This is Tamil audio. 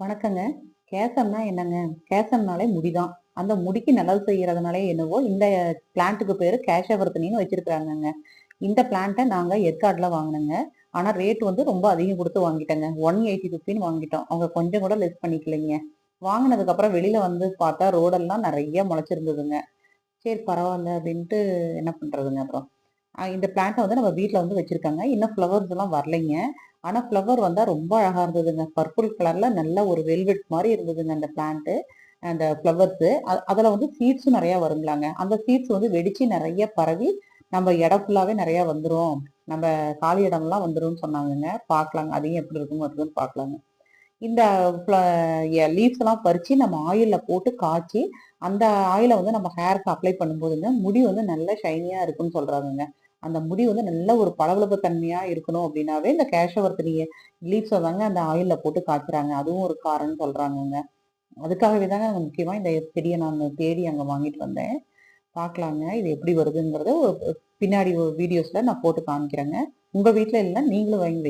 வணக்கங்க. கேசம்னா என்னங்க? கேசம்னாலே முடிதான். அந்த முடிக்கு நல்லது செய்யறதுனாலே என்னவோ, இந்த பிளான்ட்டுக்கு பேர் கேஷவர்த்தினின்னு வச்சிருக்கிறாங்கங்க இந்த பிளான்ட்டை நாங்கள் ஏற்காடில் வாங்குனோங்க. ஆனால் ரேட் வந்து ரொம்ப அதிகம் கொடுத்து வாங்கிட்டேங்க. 180 வாங்கிட்டோம். அவங்க கொஞ்சம் கூட லெஸ் பண்ணிக்கலைங்க. வாங்கினதுக்கப்புறம் வெளியில் வந்து பார்த்தா ரோடெல்லாம் நிறைய முளைச்சிருந்ததுங்க. சரி பரவாயில்ல அப்படின்ட்டு என்ன பண்ணுறதுங்க அப்புறம். இந்த பிளான்ட்டை வந்து நம்ம வீட்டில் வந்து வச்சுருக்காங்க இன்னும் ஃப்ளவர்ஸ் எல்லாம் வரலைங்க. ஆனால் ஃப்ளவர் வந்தால் ரொம்ப அழகாக இருந்ததுங்க. பர்பிள் கலரில் நல்ல ஒரு வெல்வெட் மாதிரி இருந்ததுங்க அந்த பிளான்ட்டு. அந்த ஃப்ளவர்ஸு. அதில் வந்து சீட்ஸும் நிறையா வருங்களாங்க. அந்த சீட்ஸ் வந்து வெடித்து நிறைய பரவி, நம்ம இடம் ஃபுல்லாகவே நிறையா வந்துடும் நம்ம காலி இடம்லாம் வந்துரும்னு சொன்னாங்கங்க. பார்க்கலாங்க. அதையும் எப்படி இருக்கும் வருதுன்னு பார்க்கலாங்க. இந்த ஃப்ள எல்லாம் பறித்து நம்ம ஆயிலில் போட்டு காய்ச்சி, அந்த ஆயிலை வந்து நம்ம ஹேருக்கு அப்ளை பண்ணும்போதுங்க, முடி வந்து நல்ல ஷைனியாக இருக்குன்னு சொல்கிறாங்கங்க அந்த முடி வந்து நல்ல ஒரு பளபளப்பு தன்மையா இருக்கணும் அப்படின்னாவே இந்த கேஷவர்த்தினி லீவ்ஸ தாங்க அந்த ஆயிலில் போட்டு காய்ச்சுறாங்க. அதுவும் ஒரு காரணம் சொல்றாங்கங்க. அதுக்காகவே தாங்க முக்கியமா இந்த செடியை நான் தேடி அங்க வாங்கிட்டு வந்தேன். பார்க்கலாங்க. இது எப்படி வருதுங்கிறத பின்னாடி ஒரு வீடியோஸ்ல நான் போட்டு காமிக்கிறேங்க. உங்க வீட்டில் இல்லை நீங்களும் வாங்கி வைங்க.